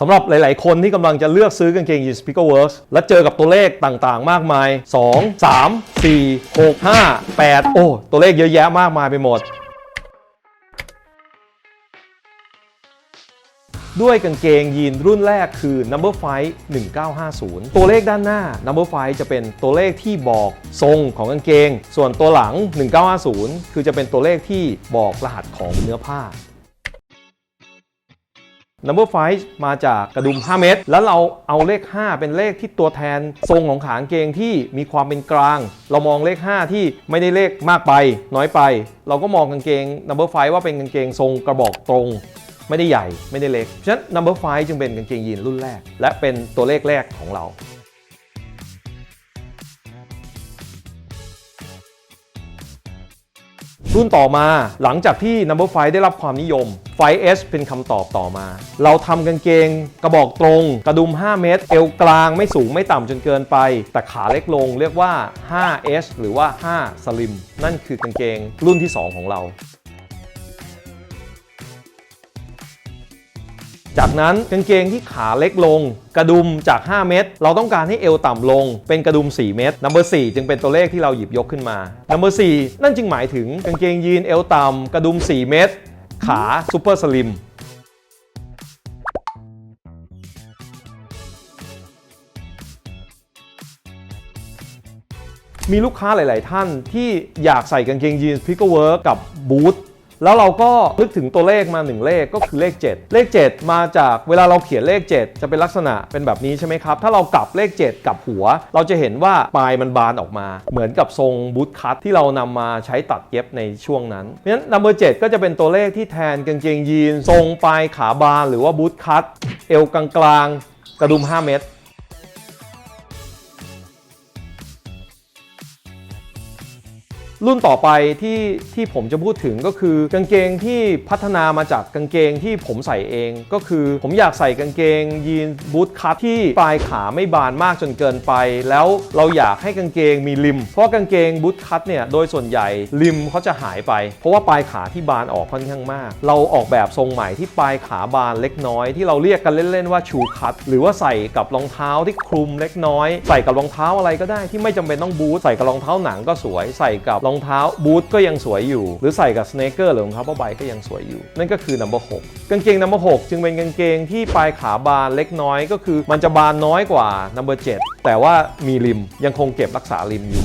สำหรับหลาย ๆ คนที่กำลังจะเลือกซื้อกางเกงยีนส์พิกเวิร์สและเจอกับตัวเลขต่าง ๆ มากมาย 2 3 4 6 5 8 โอ้ ตัวเลขเยอะแยะมากมายไปหมด ด้วยกางเกงยีนรุ่นแรกคือ Number 5 1950 ตัวเลขด้านหน้า Number 5จะเป็นตัวเลขที่บอกทรงของกางเกง ส่วนตัวหลัง 1950 คือจะเป็นตัวเลขที่บอกรหัสของเนื้อผ้า Number 5มาจากกระดุม 5 เมตร แล้วเราเอาเลข 5 เป็นเลขที่ตัวแทนทรงของขากางเกงที่มีความเป็นกลาง เรามองเลข 5 ที่ไม่ได้เลขมากไป น้อยไป เราก็มองกางเกง Number 5ว่าเป็นกางเกงทรงกระบอกตรง ไม่ได้ใหญ่ไม่ได้เล็ก ฉะนั้น Number 5จึงเป็นกางเกงยีนรุ่นแรก และเป็นตัวเลขแรกของเรา รุ่นต่อมาหลังจากที่ Number 5ได้รับความนิยม 5S เป็นคำตอบต่อมา เราทำกางเกงกระบอกตรง กระดุม 5 เมตร เอวกลางไม่สูงไม่ต่ำจนเกินไป แต่ขาเล็กลงเรียกว่า 5S หรือว่า 5 Slim นั่นคือกางเกงรุ่นที่ 2 ของเรา จากนั้นกางเกงที่ขาเล็กลง กระดุมจาก 5 เมตร เราต้องการให้เอวต่ำลง เป็นกระดุม 4 เมตร number 4จึงเป็นตัวเลขที่เราหยิบยกขึ้นมา number 4นั่นจึงหมายถึงกางเกงยีนเอวต่ำกระดุม 4 เมตร ขาซูเปอร์สลิมมีลูกค้าหลาย ๆ ท่านที่อยากใส่กางเกงยีนส์พิกเกอร์เวิร์กกับบูท แล้วเราก็นึกถึงตัวเลขมา 1 เลขก็คือเลข 7 เลข 7 มาจากเวลาเราเขียนเลข 7 จะเป็นลักษณะเป็นแบบนี้ใช่ไหมครับ ถ้าเรากลับเลข 7 กับหัว เราจะเห็นว่าปลายมันบานออกมา เหมือนกับทรงบูทคัตที่เรานำมาใช้ตัดเย็บในช่วงนั้นเพราะฉะนั้น number 7ก็จะเป็นตัวเลขที่แทนกางเกงยีน ทรงปลายขาบานหรือว่าบูทคัตเอวกลางๆกระดุม 5 เมตร รุ่นต่อไปที่ที่ผมจะพูดถึงก็คือกางเกงที่พัฒนามาจากกางเกงที่ผมใส่เอง ก็คือผมอยากใส่กางเกง ยีนบูทคัทที่ปลายขาไม่บานมากจนเกินไป แล้วเราอยากให้กางเกงมีริม เพราะกางเกงบูทคัทเนี่ยโดยส่วนใหญ่ริมเขาจะหายไป เพราะว่าปลายขาที่บานออกค่อนข้างมาก เราออกแบบทรงใหม่ที่ปลายขาบานเล็กน้อย ที่เราเรียกกันเล่นๆว่าชูคัทหรือว่าใส่กับรองเท้าที่คลุมเล็กน้อย ใส่กับรองเท้าอะไรก็ได้ที่ไม่จำเป็นต้องบูทใส่กับรองเท้าหนังก็สวยใส่กับรององเท้าบูทก็ยังสวยอยู่ หรือใส่กับสเนคเกอร์หรือรองเท้าผ้าใบก็ยังสวยอยู่ นั่นก็คือ number 6กางเกง number 6จึงเป็นกางเกงที่ปลายขาบานเล็กน้อยก็คือ มันจะบานน้อยกว่า number 7แต่ว่ามีริมยังคงเก็บรักษาริมอยู่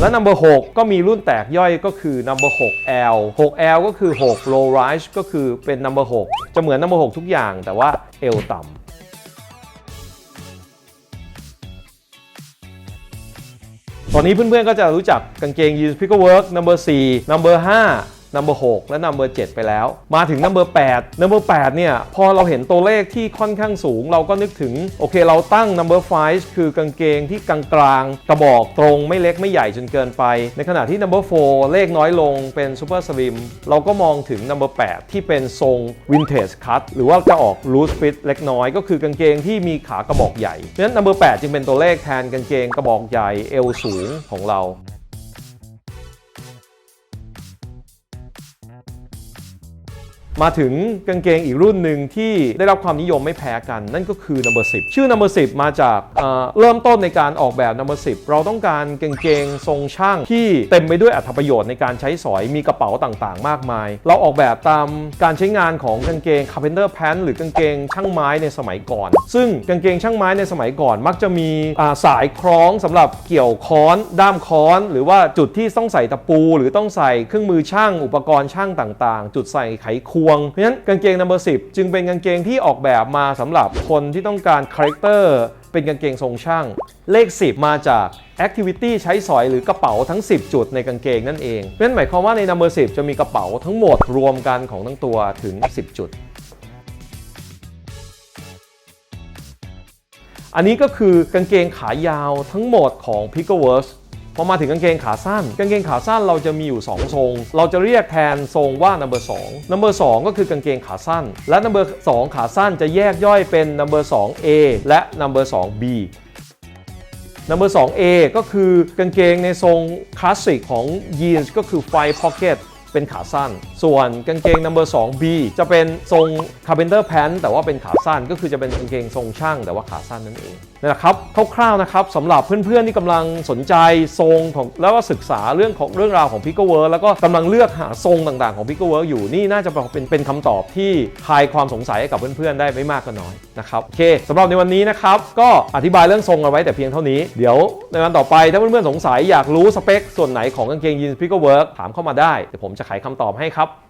และ number 6 ก็มีรุ่นแตกย่อยก็คือ number 6 L 6 L ก็คือ 6 low rise ก็คือเป็น number 6 จะเหมือน number 6 ทุกอย่าง แต่ว่าเอวต่ำตอนนี้เพื่อนๆก็จะรู้จักกางเกงยีนส์ Pickle Work number 6และ number 7ไปแล้ว มาถึง number 8 number 8เนี่ย พอเราเห็นตัวเลขที่ค่อนข้างสูง เราก็นึกถึง โอเคเราตั้ง number 5คือกางเกงที่กลางๆกระบอกตรงไม่เล็กไม่ใหญ่จนเกินไป ในขณะที่ number 4เลขน้อยลงเป็น super slim เราก็มองถึง number 8ที่เป็นทรง vintage cut หรือว่าจะออก loose fit เล็กน้อย ก็คือกางเกงที่มีขากระบอกใหญ่เพราะฉะนั้น number 8จึงเป็นตัวเลขแทนกางเกงกระบอกใหญ่เอวสูงของเรา มาถึงกางเกงอีกรุ่นหนึ่งที่ได้รับความนิยมไม่แพ้กัน นั่นก็คือ number 10 ชื่อ number 10 มาจากเเริ่มต้นในการออกแบบ number 10 เราต้องการกางเกงทรงช่างที่เต็มไปด้วยอัตประโยชน์ในการใช้สอยมีกระเป๋าต่างๆ มากมาย เราออกแบบตามการใช้งานของกางเกง carpenter pants หรือกางเกงช่างไม้ในสมัยก่อน ซึ่งกางเกงช่างไม้ในสมัยก่อน มักจะมีาสายคล้องสำหรับเกี่ยวค้อน ด้ามค้อน หรือว่าจุดที่ต้องใส่ตะปู หรือต้องใส่เครื่องมือช่างอุปกรณ์ช่างต่างๆ จุดใส่ไขควง เพราะฉะนั้นกางเกง number 10จึงเป็นกางเกงที่ออกแบบมาสำหรับคนที่ต้องการคาแรคเตอร์เป็นกางเกงทรงช่าง เลข 10 มาจาก activity ใช้สอยหรือกระเป๋าทั้ง 10 จุดในกางเกงนั่นเองนั่นหมายความว่าใน number 10จะมีกระเป๋าทั้งหมดรวมกันของทั้งตัวถึง 10 จุด อันนี้ก็คือกางเกงขายาวทั้งหมดของ p i c o w o r s พอมาถึงกางเกงขาสั้น กางเกงขาสั้นเราจะมีอยู่ 2 ทรง เราจะเรียกแทนทรงว่า number 2 number 2 ก็คือกางเกงขาสั้น และ number 2 ขาสั้นจะแยกย่อยเป็น number 2 A และ number 2 B number 2 A ก็คือกางเกงในทรงคลาสสิกของยีนส์ก็คือไฟพ็อกเก็ต เป็นขาสั้น ส่วนกางเกง number 2 B จะเป็นทรง carpenter pant แต่ว่าเป็นขาสั้น ก็คือจะเป็นกางเกงทรงช่าง แต่ว่าขาสั้นนั่นเองนั่แหละครับคร่าวๆนะครับสำหรับเพื่อนๆที่กำลังสนใจทรงของแล้วก็ศึกษาเรื่องของเรื่องราวของ p i c o w o r k แล้วก็กำลังเลือกหาทรงต่างๆของ p i c o w o r k อยู่นี่น่าจะเป็นเป็นคำตอบที่คลายความสงสัยให้กับเพื่อนๆได้ไม่มากก็น้อยนะครับโอเคสำหรับในวันนี้นะครับก็อธิบายเรื่องทรงเอาไว้แต่เพียงเท่านี้เดี๋ยวในวันต่อไปถ้าเพื่อนๆสงสัยอยากรู้สเปคส่วนไหนของกางเกงยีนส์ p i c o w o r k ถามเข้ามาได้เดี๋ยวผมจะไขคำตอบให้ครับ